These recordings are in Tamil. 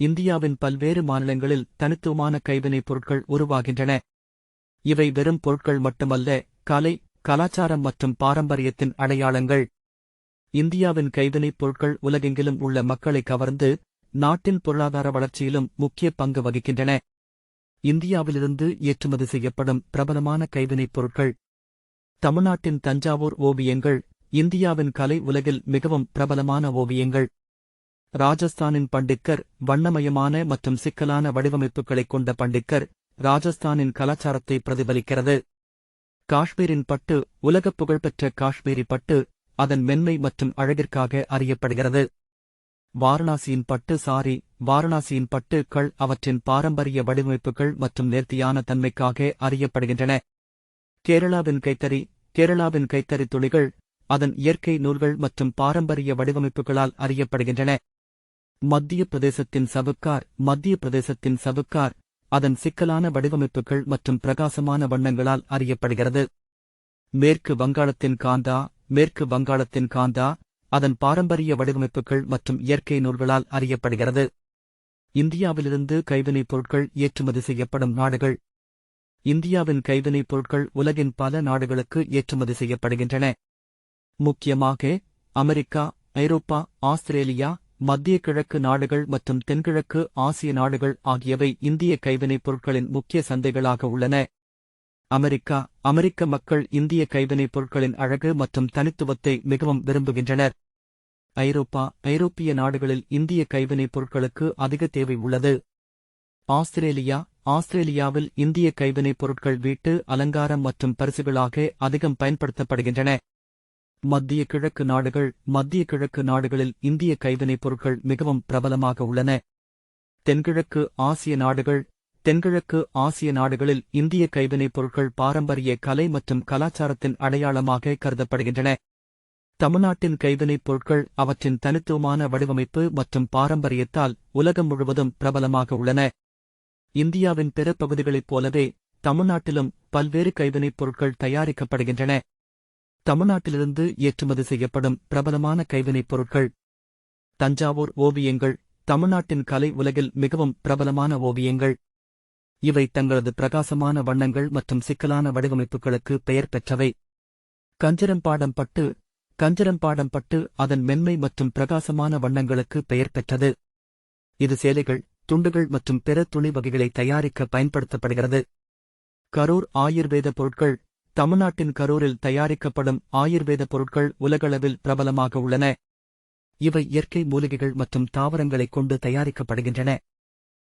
இந்தியாவின் பல்வேறு மாநிலங்களில் தனித்துவமான கைவினைப் பொருட்கள் உருவாகின்றன. இவை வெறும் பொருட்கள் மட்டுமல்ல கலை கலாச்சாரம் மற்றும் பாரம்பரியத்தின் அடையாளங்கள். இந்தியாவின் கைவினைப் பொருட்கள் உலகெங்கிலும் உள்ள மக்களை கவர்ந்து நாட்டின் பொருளாதார வளர்ச்சியிலும் முக்கிய பங்கு வகிக்கின்றன. இந்தியாவிலிருந்து ஏற்றுமதி செய்யப்படும் பிரபலமான கைவினைப் பொருட்கள். தமிழ்நாட்டின் தஞ்சாவூர் ஓவியங்கள் இந்தியாவின் கலை உலகில் மிகவும் பிரபலமான ஓவியங்கள். ராஜஸ்தானின் பண்டிக்கர் வண்ணமயமான மற்றும் சிக்கலான வடிவமைப்புகளைக் கொண்ட பண்டிக்கர் ராஜஸ்தானின் கலாச்சாரத்தை பிரதிபலிக்கிறது. காஷ்மீரின் பட்டு உலகப் புகழ்பெற்ற காஷ்மீரி பட்டு அதன் மென்மை மற்றும் அழகிற்காக அறியப்படுகிறது. வாரணாசியின் பட்டு சாரி வாரணாசியின் பட்டுக்கள் அவற்றின் பாரம்பரிய வடிவமைப்புகள் மற்றும் நேர்த்தியான தன்மைக்காக அறியப்படுகின்றன. கேரளாவின் கைத்தறி கேரளாவின் கைத்தறி துளிகள் அதன் இயற்கை நூல்கள் மற்றும் பாரம்பரிய வடிவமைப்புகளால் அறியப்படுகின்றன. மத்திய பிரதேசத்தின் சவுக்கார் மத்திய பிரதேசத்தின் சவுக்கார் அதன் சிக்கலான வடிவமைப்புகள் மற்றும் பிரகாசமான வண்ணங்களால் அறியப்படுகிறது. மேற்கு வங்காளத்தின் காந்தா மேற்கு வங்காளத்தின் காந்தா அதன் பாரம்பரிய வடிவமைப்புகள் மற்றும் இயற்கை நூல்களால் அறியப்படுகிறது. இந்தியாவிலிருந்து கைவினைப் பொருட்கள் ஏற்றுமதி செய்யப்படும் நாடுகள். இந்தியாவின் கைவினைப் பொருட்கள் உலகின் பல நாடுகளுக்கு ஏற்றுமதி செய்யப்படுகின்றன. முக்கியமாக அமெரிக்கா ஐரோப்பா ஆஸ்திரேலியா மத்திய கிழக்கு நாடுகள் மற்றும் தென்கிழக்கு ஆசிய நாடுகள் ஆகியவை இந்திய கைவினைப் பொருட்களின் முக்கிய சந்தைகளாக உள்ளன. அமெரிக்கா அமெரிக்க மக்கள் இந்திய கைவினைப் பொருட்களின் அழகு மற்றும் தனித்துவத்தை மிகவும் விரும்புகின்றனர். ஐரோப்பா ஐரோப்பிய நாடுகளில் இந்திய கைவினைப் பொருட்களுக்கு அதிக தேவை உள்ளது. ஆஸ்திரேலியா ஆஸ்திரேலியாவில் இந்திய கைவினைப் பொருட்கள் வீட்டு அலங்காரம் மற்றும் பரிசுகளாக அதிகம் பயன்படுத்தப்படுகின்றன. மத்திய கிழக்கு நாடுகள் மத்திய கிழக்கு நாடுகளில் இந்திய கைவினைப் பொருட்கள் மிகவும் பிரபலமாக உள்ளன. தென்கிழக்கு ஆசிய நாடுகள் தென்கிழக்கு ஆசிய நாடுகளில் இந்திய கைவினைப் பொருட்கள் பாரம்பரிய கலை மற்றும் கலாச்சாரத்தின் அடையாளமாக கருதப்படுகின்றன. தமிழ்நாட்டின் கைவினைப் பொருட்கள் அவற்றின் தனித்துவமான வடிவமைப்பு மற்றும் பாரம்பரியத்தால் உலகம் முழுவதும் பிரபலமாக உள்ளன. இந்தியாவின் பிற பகுதிகளைப் போலவே தமிழ்நாட்டிலும் பல்வேறு கைவினைப் பொருட்கள் தயாரிக்கப்படுகின்றன. தமிழ்நாட்டிலிருந்து ஏற்றுமதி செய்யப்படும் பிரபலமான கைவினைப் பொருட்கள். தஞ்சாவூர் ஓவியங்கள் தமிழ்நாட்டின் கலை உலகில் மிகவும் பிரபலமான ஓவியங்கள். இவை தங்களது பிரகாசமான வண்ணங்கள் மற்றும் சிக்கலான வடிவமைப்புகளுக்கு பெயர் பெற்றவை. கஞ்சரம்பாடம் பட்டு கஞ்சரம்பாடம் பட்டு அதன் மென்மை மற்றும் பிரகாசமான வண்ணங்களுக்கு பெயர் பெற்றது. இது சேலைகள் துண்டுகள் மற்றும் பிற துணி வகைகளை தயாரிக்க பயன்படுத்தப்படுகிறது. கரூர் ஆயுர்வேத பொருட்கள் தமிழ்நாட்டின் கரூரில் தயாரிக்கப்படும் ஆயுர்வேத பொருட்கள் உலகளவில் பிரபலமாக உள்ளன. இவை இயற்கை மூலிகைகள் மற்றும் தாவரங்களைக் கொண்டு தயாரிக்கப்படுகின்றன.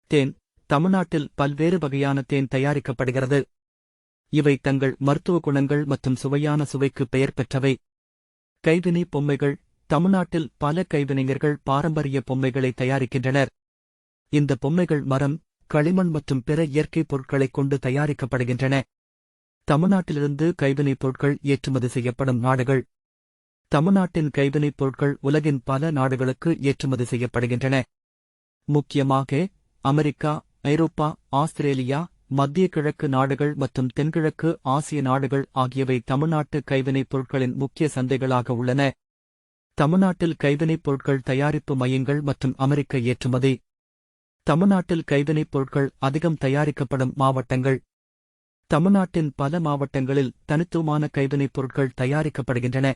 தேன் தமிழ்நாட்டில் பல்வேறு வகையான தேன் தயாரிக்கப்படுகிறது. இவை தங்கள் மருத்துவ குணங்கள் மற்றும் சுவையான சுவைக்கு பெயர் பெற்றவை. கைவினை பொம்மைகள் தமிழ்நாட்டில் பல கைவினைஞர்கள் பாரம்பரிய பொம்மைகளை தயாரிக்கின்றனர். இந்த பொம்மைகள் மரம் களிமண் மற்றும் பிற இயற்கைப் பொருட்களைக் கொண்டு தயாரிக்கப்படுகின்றன. தமிழ்நாட்டிலிருந்து கைவினைப் பொருட்கள் ஏற்றுமதி செய்யப்படும் நாடுகள். தமிழ்நாட்டின் கைவினைப் பொருட்கள் உலகின் பல நாடுகளுக்கு ஏற்றுமதி செய்யப்படுகின்றன. முக்கியமாக அமெரிக்கா ஐரோப்பா ஆஸ்திரேலியா மத்திய கிழக்கு நாடுகள் மற்றும் தென்கிழக்கு ஆசிய நாடுகள் ஆகியவை தமிழ்நாட்டு கைவினைப் பொருட்களின் முக்கிய சந்தைகளாக உள்ளன. தமிழ்நாட்டில் கைவினைப் பொருட்கள் தயாரிப்பு மையங்கள் மற்றும் அமெரிக்க ஏற்றுமதி. தமிழ்நாட்டில் கைவினைப் பொருட்கள் அதிகம் தயாரிக்கப்படும் மாவட்டங்கள். தமிழ்நாட்டின் பல மாவட்டங்களில் தனித்துவமான கைவினைப் பொருட்கள் தயாரிக்கப்படுகின்றன.